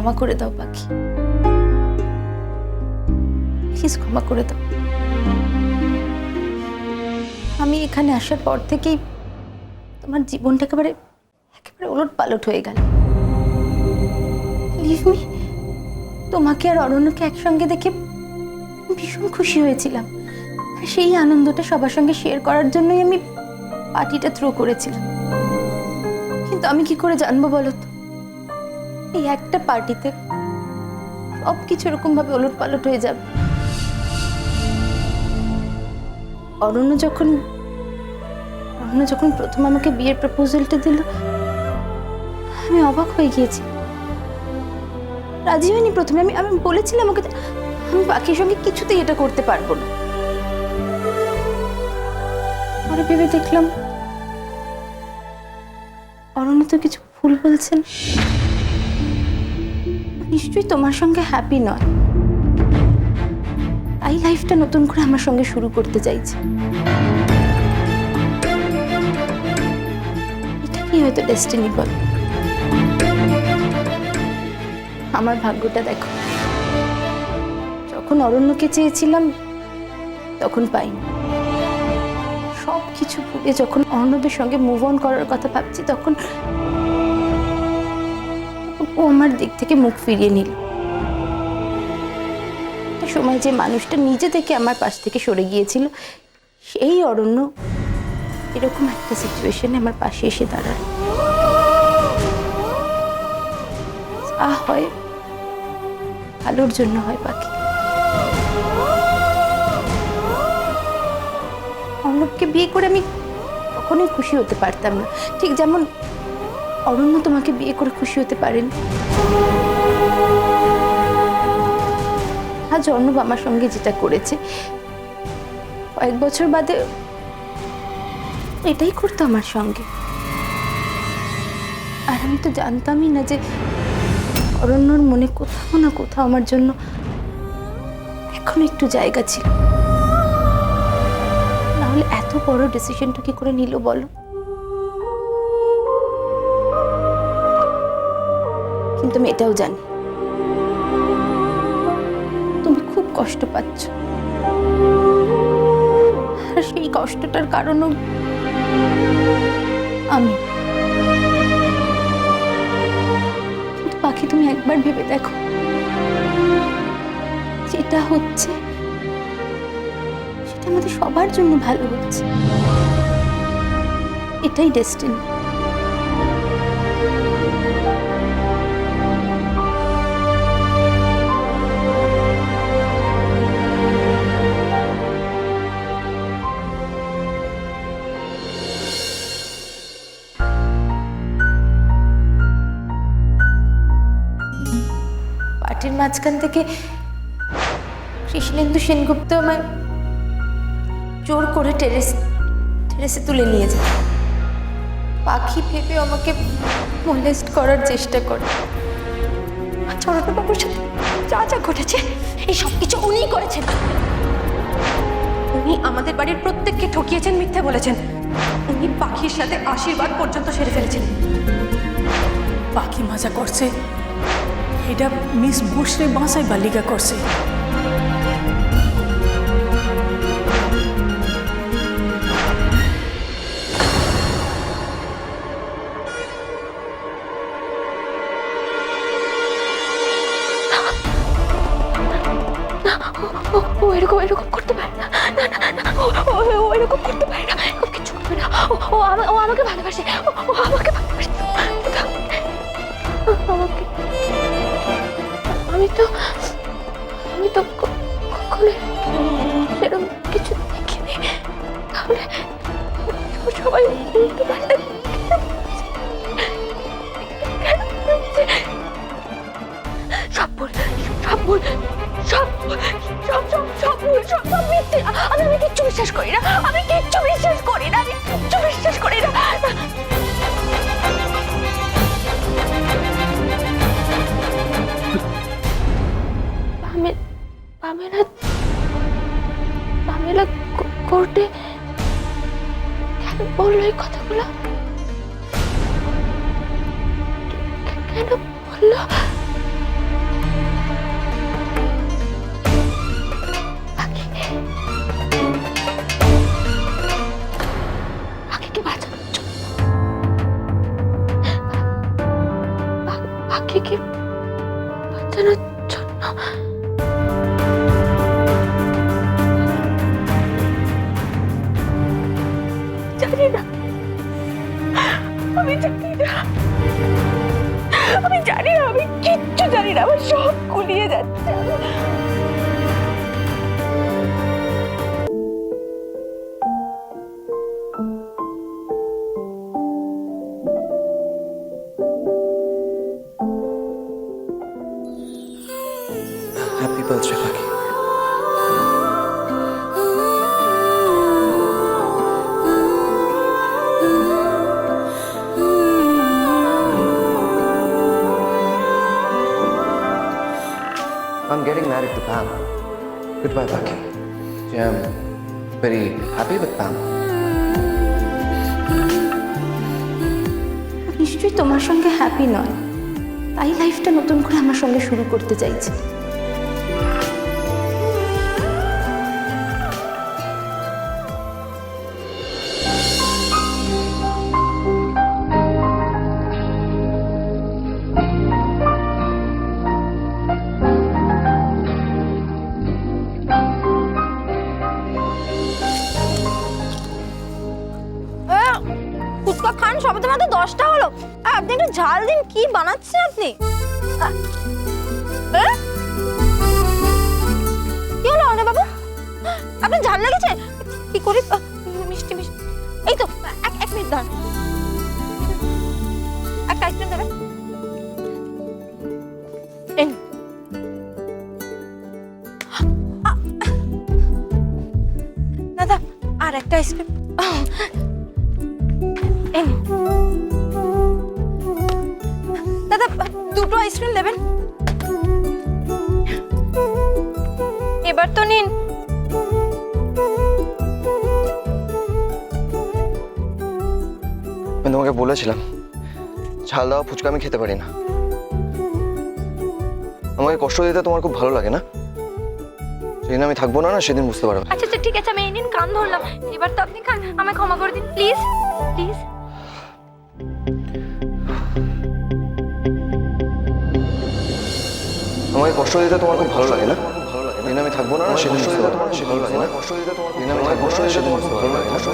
ক্ষমা করে দাও, পাখি। প্লিজ ক্ষমা করে দাও। আমি এখানে আসার পর থেকেই তোমার জীবনটা একেবারে একেবারে ওলট পালট হয়ে গেল। তোমাকে আর অরণ্যকে একসঙ্গে দেখে ভীষণ খুশি হয়েছিলাম। সেই আনন্দটা সবার সঙ্গে শেয়ার করার জন্যই আমি পার্টিটা থ্রো করেছিলাম। কিন্তু আমি কি করে জানব বলো তো? এই একটা পার্টিতে সব কিছু এরকম ভাবে ওলট পালট হয়ে যাবে। অরণ্য যখন অরণ্য যখন প্রথম আমাকে বিয়ের প্রপোজালটা দিল, আমি অবাক হয়ে গিয়েছি। রাজি হয়নি প্রথমে, আমি আমি বলেছিলাম ওকে আমি বাকির সঙ্গে কিছুতেই এটা করতে পারব না। পরে ভেবে দেখলাম অরণ্য তো কিছু ভুল বলছেন। নিশ্চয়ই তোমার সঙ্গে হ্যাপি নয়। তাই লাইফটা নতুন করে আমার সঙ্গে শুরু করতে চাইছে। এটা কি হয়তো ডেস্টিনি বল? আমার ভাগ্যটা দেখো। যখন অরণ্যকে চেয়েছিলাম, তখন পাইনি। সব কিছু ভুলে যখন অর্ণবের সঙ্গে মুভ অন করার কথা ভাবছি, তখন ও আমার দিক থেকে মুখ ফিরিয়ে নিল। সময় যে মানুষটা নিজে থেকে আমার পাশ থেকে সরে গিয়েছিল, সেই অরণ্য এরকম একটা সিচুয়েশনে আমার পাশে এসে দাঁড়াল। আ হয়, ভালোর জন্য হয় পাখি অর্ণবকে বিয়ে করে আমি কখনোই খুশি হতে পারতাম না। ঠিক যেমন অরণ্য তোমাকে বিয়ে করে খুশি হতে পারেন। আজ অর্ণব আমার সঙ্গে যেটা করেছে, কয়েক বছর বাদে এটাই করতো আমার সঙ্গে। আর আমি তো জানতামই না যে অরণ্যর মনে কোথাও না কোথাও আমার জন্য এখন একটু জায়গা ছিল। নাহলে এত বড় ডিসিশনটা কি করে নিল বলো? কিন্তু আমি এটাও জানি। তুমি খুব কষ্ট পাচ্ছ। আর সেই কষ্টটার কারণও আমি। কিন্তু পাখি তুমি একবার ভেবে দেখো। যেটা হচ্ছে, সেটা আমাদের সবার জন্য ভালো হচ্ছে। এটাই ডেস্টিনি পার্টির মাঝখান থেকে কৃষ্ণেন্দু সেনগুপ্ত আমায় জোর করে টেরেস, টেরেসে তুলে নিয়ে যায়। পাখি ভেবে আমাকে মোলেস্ট করার চেষ্টা করে। চরণবাবুর সাথে যা যা ঘটেছে, এই সব কিছু উনিই করেছেন। উনি আমাদের বাড়ির প্রত্যেককে ঠকিয়েছেন, মিথ্যে বলেছেন। উনি পাখির সাথে আশীর্বাদ পর্যন্ত সেরে ফেলেছেন। পাখি মজা করছে। এটা মিস বুশরে বাসায় বালিকা করছে। ও এরকম এরকম করতে পারে না। না না ও এরকম করতে পারে না। এরকম কিছু না। ও আমাকে ভালোবাসে। ও ভুল সব সব সব সব ভুল, সব সব মিথ্যে। আমি আমি কিচ্ছু বিশ্বাস করি না। আমি কিচ্ছু বিশ্বাস করি না, আমি কিচ্ছু বিশ্বাস করি না। বলল এই কথাগুলো? কেন বলল? পাখিকে বাঁচানোর জন্য জানি না। আমি জানি না। আমি জানি না, আমি কিচ্ছু জানি না। আমার সব গুলিয়ে যাচ্ছে। I'm getting married to Pam. Goodbye, Baki. I'm very happy with Pam. নিশ্চয়ই তোমার সঙ্গে হ্যাপি নয় তাই লাইফটা নতুন করে আমার সঙ্গে শুরু করতে চাইছে ঝাল দিন, কি বানাচ্ছেন আপনি? কি হলো অনে বাবু? আপনার ঝাল লেগেছে? কি করি? মিষ্টি মিষ্টি। এই তো, এক এক মিনিট দাঁড়ান। একটা আইসক্রিম দেবেন দাদা, আর একটা আইসক্রিম। দাদা দুটো আইসক্রিম দেবেন? এবার তো নিন। আমি তোমাকে বলেছিলাম ঝাল দেওয়া ফুচকা আমি খেতে পারি না। আমাকে কষ্ট দিতে তোমার খুব ভালো লাগে না? সেদিন আমি থাকব না না সেদিন বুঝতে পারবে আচ্ছা আচ্ছা ঠিক আছে আমি এই নিন কান ধরলাম। এবার তো আপনি খান আমায় ক্ষমা করে দিন প্লিজ প্লিজ আমাকে কষ্ট দিতে তোমার খুব ভালো লাগে না? সেদিন আমি থাকব না সেদিন বুঝতে পারবে। ভালো লাগে না কষ্ট দিতে তোমার সেদিন আমি থাকব না সেদিন বুঝতে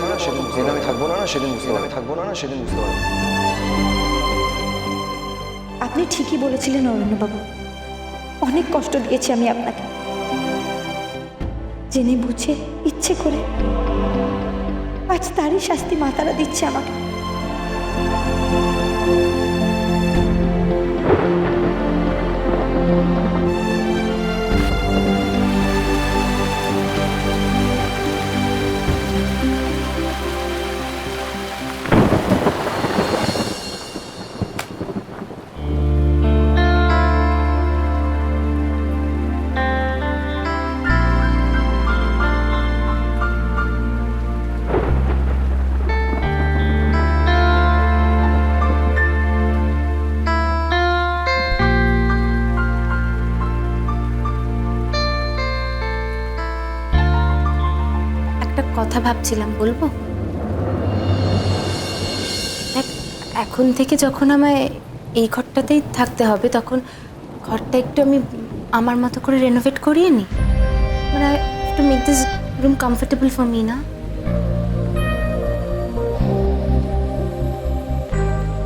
না? সেদিন সেদিন আমি থাকব না সেদিন বুঝতে আমি থাকব না সেদিন বুঝতে পারবে। আপনি ঠিকই বলেছিলেন অরণ্যবাবু অনেক কষ্ট দিয়েছি আমি আপনাকে। জেনে বুঝে ইচ্ছে করে। আজ তারই শাস্তি মাতারা দিচ্ছে আমাকে। কথা ভাবছিলাম, বলব? এখন থেকে যখন আমায় এই ঘরটাতেই থাকতে হবে, তখন ঘরটা একটু আমি আমার মতো করে রেনোভেট করিয়ে নিই। মানে to make this room comfortable for me না?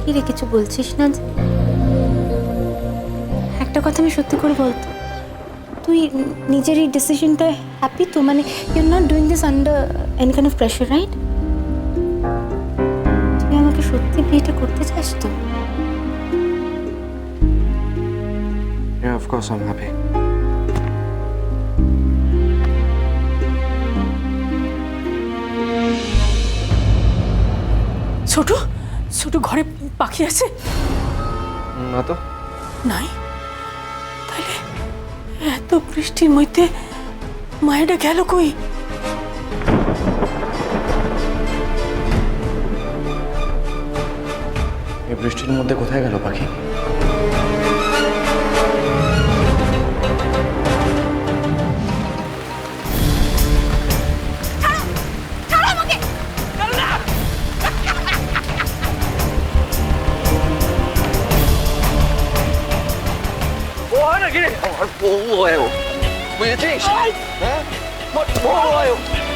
কি রে, কিছু বলছিস না? একটা কথা আমি সত্যি করে বলতো, তুই নিজের এই ডিসিশনটা হ্যাপি তো মানে you not doing this under any kind of pressure right তুই আমাকে সত্যি বিয়েটা করতে চাস তো? Yeah, of course I'm happy. ছোট ছোট ঘরে পাখি আছে? না তো। নাই? তাহলে এত বৃষ্টির মধ্যে মায়েরা গেল কই এই বৃষ্টির মধ্যে কোথায় গেল পাখি ও নাকি আমার বউ বুঝেছিস হ্যাঁ আমার বউ